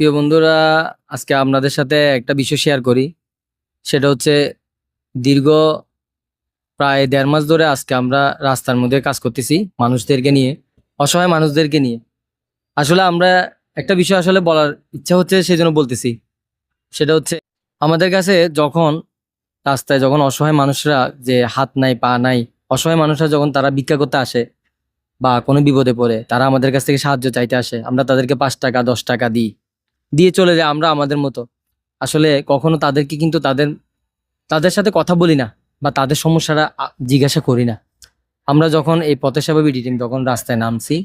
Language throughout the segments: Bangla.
প্রিয় বন্ধুরা, আজকে আপনাদের সাথে একটা বিষয় শেয়ার করি। সেটা হচ্ছে দীর্ঘ প্রায় দেড় মাস ধরে আজকে আমরা রাস্তার মধ্যে কাজ করতেছি মানুষদেরকে নিয়ে, অসহায় মানুষদেরকে নিয়ে। আসলে আমরা একটা বিষয় আসলে বলার ইচ্ছা হচ্ছে সেই জন্য বলতেছি। সেটা হচ্ছে আমাদের কাছে যখন রাস্তায় যখন অসহায় মানুষরা যে হাত নাই, পা নাই, অসহায় মানুষরা যখন তারা ভিক্ষা করতে আসে বা কোনো বিপদে পড়ে, তারা আমাদের কাছ থেকে সাহায্য চাইতে আসে, আমরা তাদেরকে পাঁচ টাকা, দশ টাকা দিই। দিয়ে চলে যায় আমরা আমাদের মতো। আসলে কখনো তাদেরকে কিন্তু তাদের তাদের সাথে কথা বলি না বা তাদের সমস্যাটা জিজ্ঞাসা করি না। আমরা যখন এই সেবা বিডি টিম তখন রাস্তায় নামছি,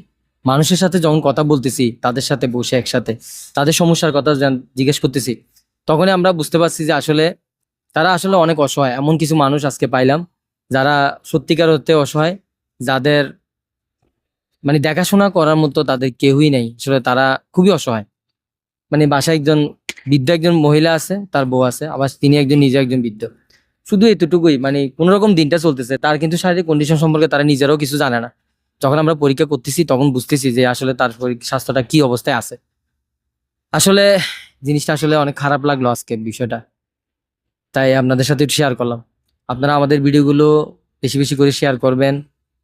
মানুষের সাথে যখন কথা বলতেছি, তাদের সাথে বসে একসাথে, তাদের সমস্যার কথা জিজ্ঞেস করতেছি, তখনই আমরা বুঝতে পারছি যে আসলে তারা আসলে অনেক অসহায়। এমন কিছু মানুষ আজকে পাইলাম যারা সত্যিকার হতে অসহায়, যাদের মানে দেখাশোনা করার মতো তাদের কেউই নেই। আসলে তারা খুবই অসহায়। মানে বাসায় একজন বৃদ্ধ একজন মহিলা আছে, তার বউ আছে, আবার তিনি একজন, নিজে একজন বৃদ্ধ। শুধু এতটুকুই মানে কোনো রকম দিনটা চলতেছে, তার কিন্তু শারীরিক কন্ডিশন সম্পর্কে তারা নিজেরাও কিছু জানে না। যখন আমরা পরীক্ষা করতেছি, তখন বুঝতেছি যে আসলে তার স্বাস্থ্যটা কি অবস্থায় আছে। আসলে জিনিসটা আসলে অনেক খারাপ লাগল আজকে বিষয়টা। তাই আপনাদের সাথে একটু শেয়ার করলাম। আপনারা আমাদের ভিডিওগুলো বেশি বেশি করে শেয়ার করবেন,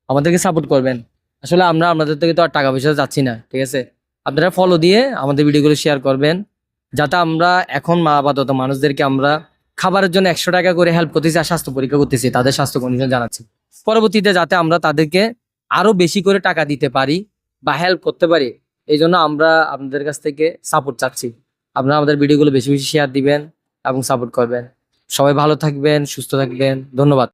আমাদেরকে সাপোর্ট করবেন। আসলে আমরা আপনাদের থেকে তো আর টাকা পয়সা যাচ্ছি না, ঠিক আছে? আপনারা ফলো দিয়ে আমাদের ভিডিওগুলো শেয়ার করবেন, যাতে আমরা এখন মা আপাতত মানুষদেরকে আমরা খাবারের জন্য একশো টাকা করে হেল্প করতেছি আর স্বাস্থ্য পরীক্ষা করতেছি, তাদের স্বাস্থ্য কন্ডিশন জানাচ্ছি। পরবর্তীতে যাতে আমরা তাদেরকে আরও বেশি করে টাকা দিতে পারি বা হেল্প করতে পারি, এই জন্য আমরা আপনাদের কাছ থেকে সাপোর্ট চাচ্ছি। আপনারা আমাদের ভিডিওগুলো বেশি বেশি শেয়ার দিবেন এবং সাপোর্ট করবেন। সবাই ভালো থাকবেন, সুস্থ থাকবেন, ধন্যবাদ।